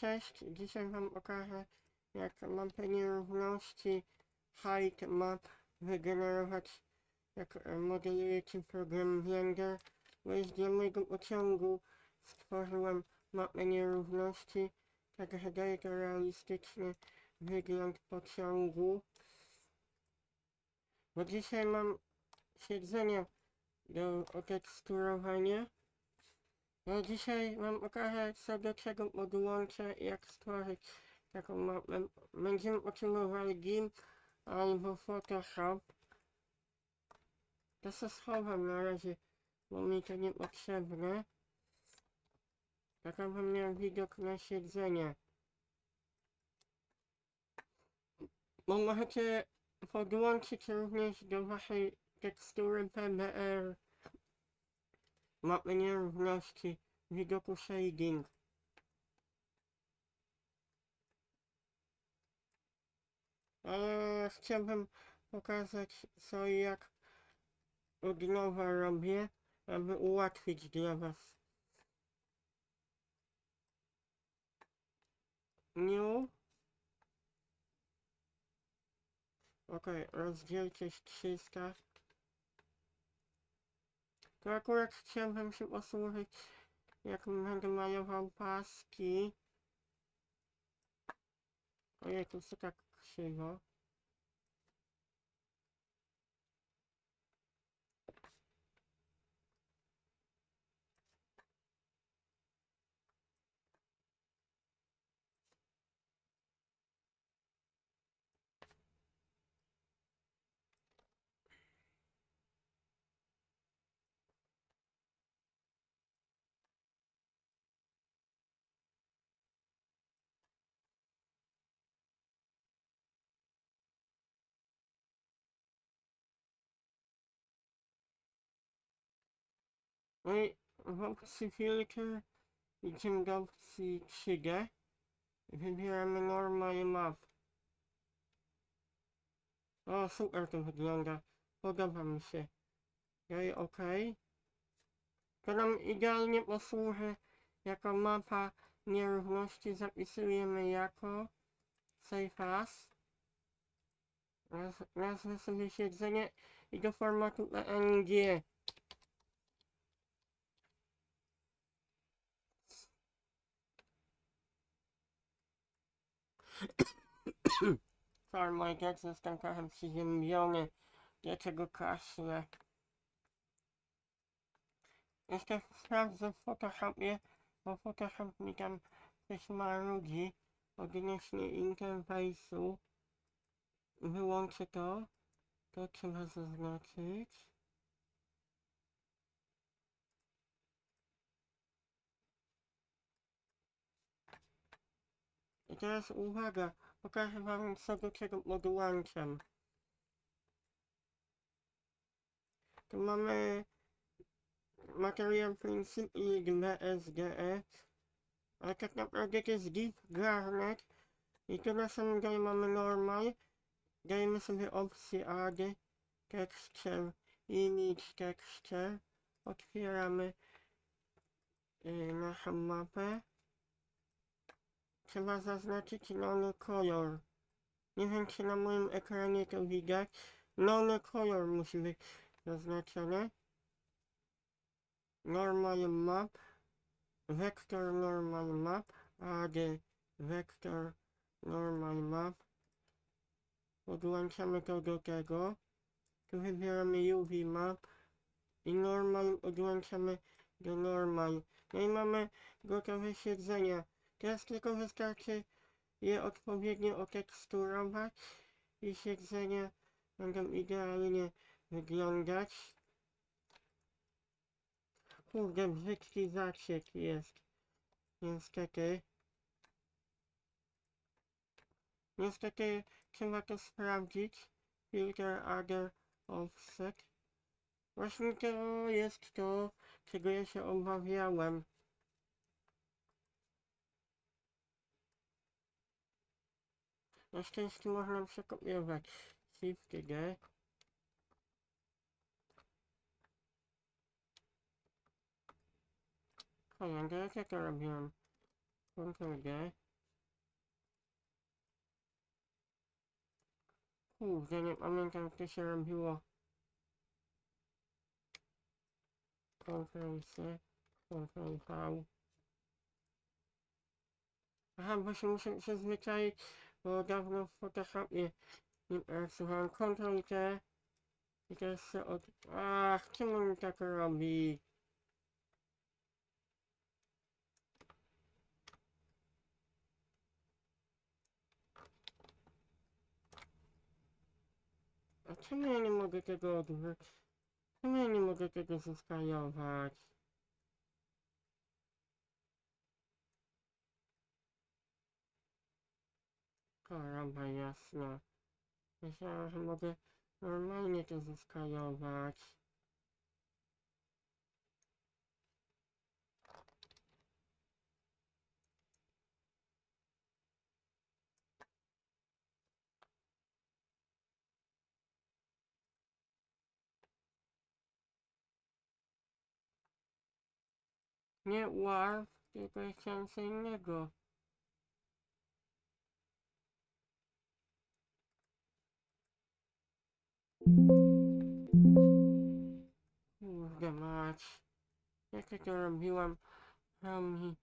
cześć, dzisiaj wam okażę jak mapę nierówności height map wygenerować jak e, modelujecie program Blender. Już dla mojego pociągu stworzyłem mapę nierówności także daje to realistyczny wygląd pociągu. Bo dzisiaj mam siedzenie do oteksturowania no dzisiaj okażę co do czego podłączę i jak stworzyć taką mapę. Będziemy utrzymywali GIMP albo Photoshop. To se schowam na razie, bo mi to niepotrzebne. Taka bym miał widok na siedzenie. Bo możecie podłączyć również do waszej tekstury PBR mapy nierówności widoku shading. Ale chciałbym pokazać co i jak od nowa robię, aby ułatwić dla was. New. Okej, rozdzielczość 300. To akurat chciałbym się posłużyć, jak będę malował paski. Ojej, to co tak krzywo. No i opcji filtr idziemy do opcji 3D. Wybieramy normal map. O, super to wygląda. Podoba mi się. Daję OK. To nam idealnie posłuży jako mapa nierówności. Zapisujemy jako Save As. Naz nazwę sobie siedzenie i do formatu PNG. Sorry, mój gad został trochę przyziemiony. Dlaczego kaszle? Jeszcze sprawdzę w Photoshopie, bo Photoshop mi tam coś marudzi odnośnie interfejsu. Wyłączę to. To trzeba zaznaczyć. I teraz uwaga, pokażę wam do czego podłączam. Tu mamy materiał Principal BSDE, ale tak naprawdę to jest Deep Garnet i tu na samym dole mamy Normal. Dajemy sobie opcję Add, Texture, Image Texture. Otwieramy y, naszą mapę trzeba zaznaczyć zielony kolor. Nie wiem czy na moim ekranie to widać. Zielony kolor musi być zaznaczony. Normal map. Vector normal map. Add vector normal map. Podłączamy to do tego. Tu wybieramy UV map. I normal podłączamy do normal. No i mamy gotowe siedzenia. Teraz tylko wystarczy je odpowiednio oteksturować i siedzenia będą idealnie wyglądać. Kurde, brzydki zasiek jest. Niestety. Niestety trzeba to sprawdzić. Filter other offset. Właśnie to jest to, czego ja się obawiałem. Na szczęście można przekopiować. Shift G. Cholera, jak ja to robiłem? Ctrl G. Kurde, nie pamiętam jak to się robiło. Ctrl C, Ctrl V. Aha, bo się muszę przyzwyczaić bo dawno w Photoshopie nie pracowałem. Ctrl T. I teraz się od... Ach, czemu mi tak robi? A czemu ja nie mogę tego odwrócić? Czemu ja nie mogę tego zeskalować? Choroba jasna. Myślałem, że mogę normalnie to zeskalować. Nie warp, tylko co innego. Kurde mać. Jak ja to robiłam, mi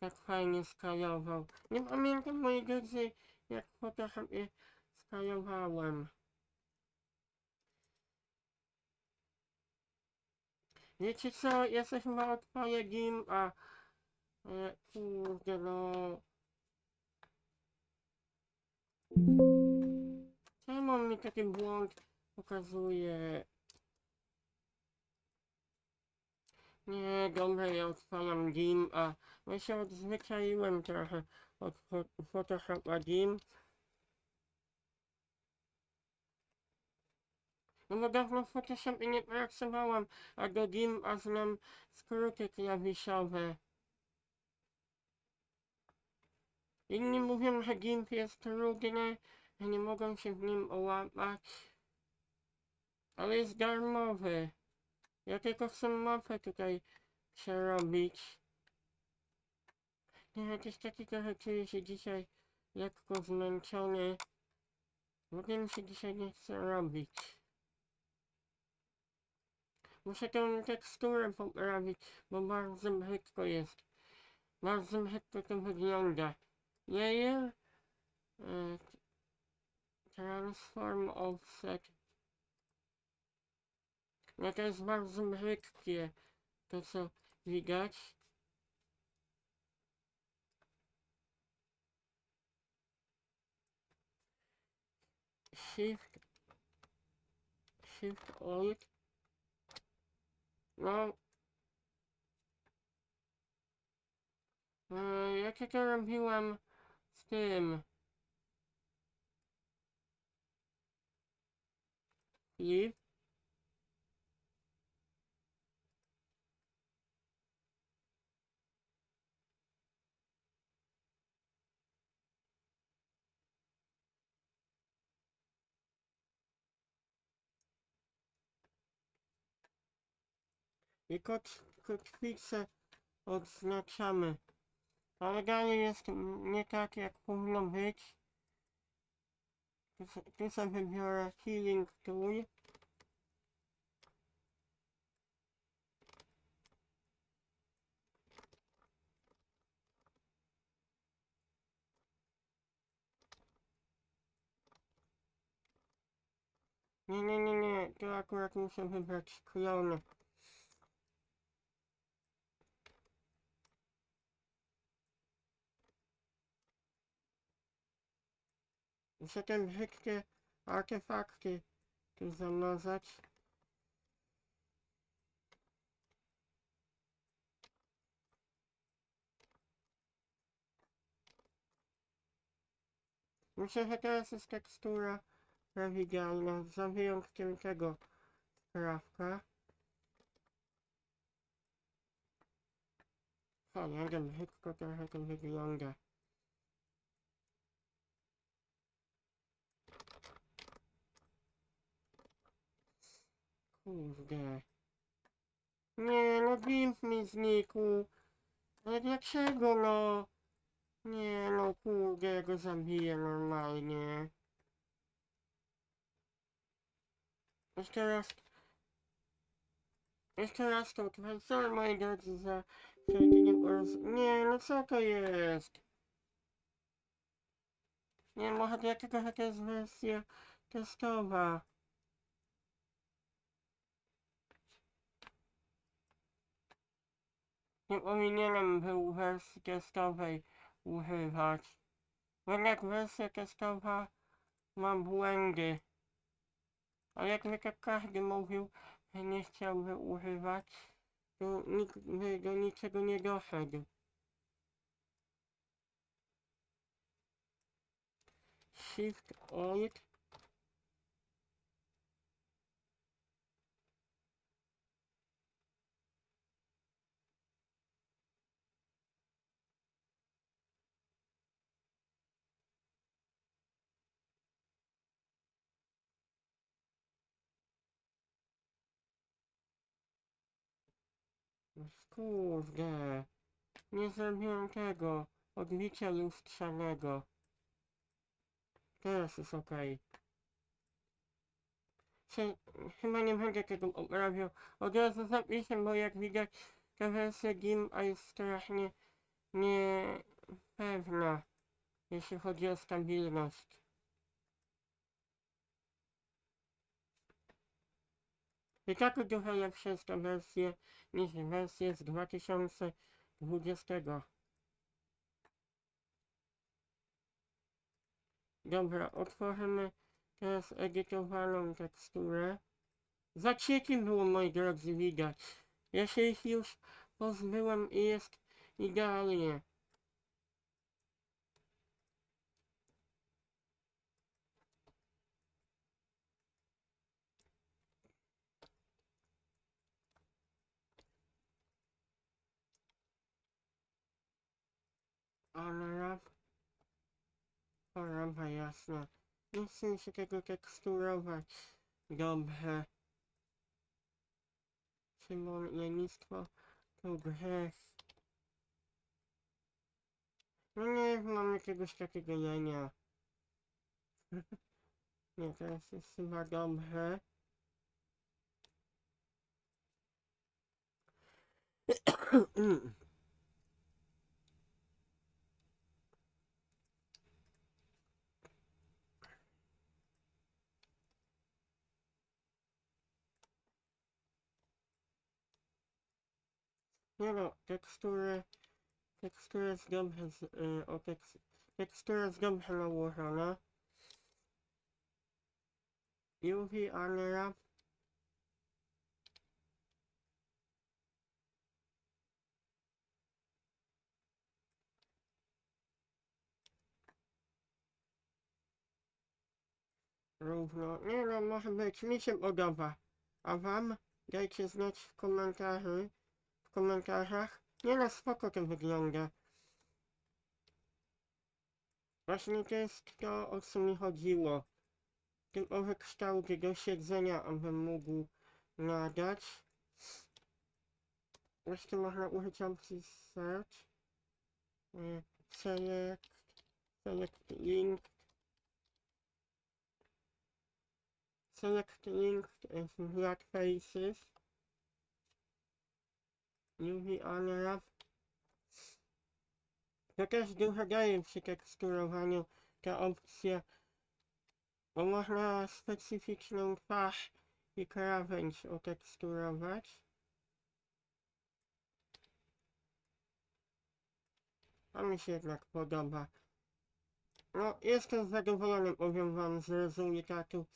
tak fajnie skalował. Nie pamiętam mojej gry, jak w Photoshopie skalowałem. Wiecie co, ja sobie chyba odpalę GIM, a... Ale kurde no... Czemu mi taki błąd pokazuje? Nie, dobra, ja odpalam GIM, a... Ja się odzwyczaiłem trochę od Photoshopa GIM. No bo dawno w Photoshopie nie pracowałam, a do GIM a znam skróty klawiszowe. Inni mówią, że GIMP jest trudny, że nie mogą się w nim ołapać. Ale jest darmowy. Ja tylko chcę mapę tutaj przerobić. Nie, jakiś taki trochę czuję się dzisiaj lekko zmęczony. Ogóle mi się dzisiaj nie chce robić. Muszę tę teksturę poprawić, bo bardzo brzydko jest. Bardzo brzydko to wygląda. Layer. E, transform offset. No to jest bardzo brzydkie. To co widać. Shift. Shift Alt. No. E, jak ja to robiłam z tym. Flip. I kot, kotwicę odznaczamy. Ale dalej jest nie tak jak powinno być. Tu, sobie wybiorę Healing Tool. Nie, nie, nie, nie, tu akurat muszę wybrać klon. Muszę te brzydkie artefakty tu zamazać. Myślę, że teraz jest tekstura prawidelna, za wyjątkiem tego sprawka. Cholera, brzydko trochę to wygląda. Kurde. Nie, no gimp mi znikł. Ale dlaczego no? Nie no, kurde, go zabiję normalnie. Jeszcze raz. Jeszcze raz to. Sorry moi drodzy za wszelkie. Nie, no co to jest? Nie, może dlatego, że to jest wersja testowa. Nie powinienem był wersji testowej używać. Jak wersja testowa ma błędy. A jakby tak każdy mówił, że nie chciałby używać, to nikt by do niczego nie doszedł. Shift Alt Kurde, nie zrobiłem tego odbicia lustrzanego. Teraz jest okej. Czy- Chyba nie będę tego poprawiał. Od razu zapiszę, bo jak widać ta wersja GIMP'a jest strasznie niepewna, jeśli chodzi o stabilność. I tak dużo lepsza jest ta wersja niż wersja z 2020. Dobra, otworzymy teraz edytowaną teksturę. Za trzecim było, moi drodzy, widać. Ja się ich już pozbyłem i jest idealnie. Ale Choroba jasna. Nie chcę się tego teksturować. Dobrze. Szymon, lenistwo to grzech. No nie, mam jakiegoś takiego lenia. nie, teraz jest chyba dobrze. Nie no, tekstury, tekstura jest dobrze, z, y, o tekst, tekstura jest dobrze nałożona. UV Unwrap. Równo, nie no, może być, mi się podoba. A wam? Dajcie znać w komentarzu komentarzach. Nie no, spoko to wygląda. Właśnie to jest to, o co mi chodziło. Typowy kształt do siedzenia, abym mógł nadać. Jeszcze można użyć opcji search. E, Select, select link. Select link z black faces. UV Unwrap. To też dużo daje przy teksturowaniu ta opcja, bo można specyficzną twarz i krawędź oteksturować. A mi się jednak podoba. No, jestem zadowolony, powiem wam, z rezultatu.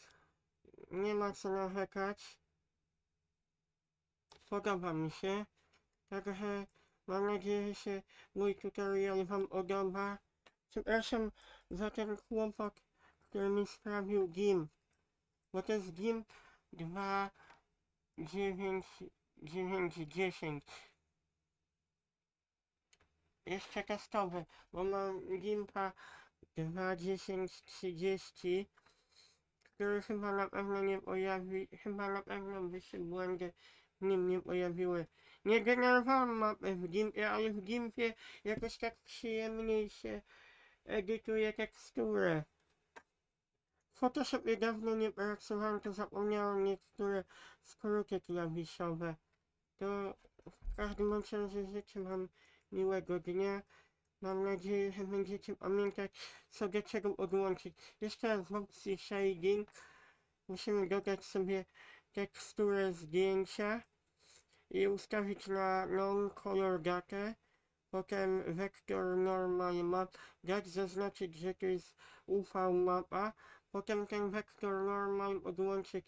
Nie ma co narzekać. Podoba mi się. Także mam nadzieję, że się mój tutorial wam podoba. Przepraszam za ten kłopot, który mi sprawił GIMP. Bo to jest GIMP 2.9.9.10. Jeszcze testowy, bo mam GIMPa 2.10.30, który chyba na pewno nie pojawi, chyba na pewno by się błędy nim nie pojawiły. Nie generowałem mapy w Gimpie, ale w Gimpie jakoś tak przyjemniej się edytuje teksturę. Photoshopie dawno nie pracowałem, to zapomniałem niektóre skróty klawiszowe. To w każdym razie życzę wam miłego dnia. Mam nadzieję, że będziecie pamiętać co do czego odłączyć. Jeszcze raz w opcji shading musimy dodać sobie teksturę zdjęcia i ustawić na non-color datę. Potem vector normal map, dać zaznaczyć, że to jest UV mapa. Potem ten vector normal odłączyć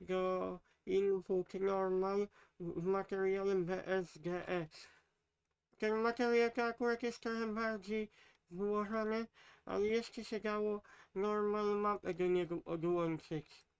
do input normal w w materiale BSDE. Ten materiał to akurat jest trochę bardziej złożony, ale jeszcze się dało normal mapę do niego odłączyć.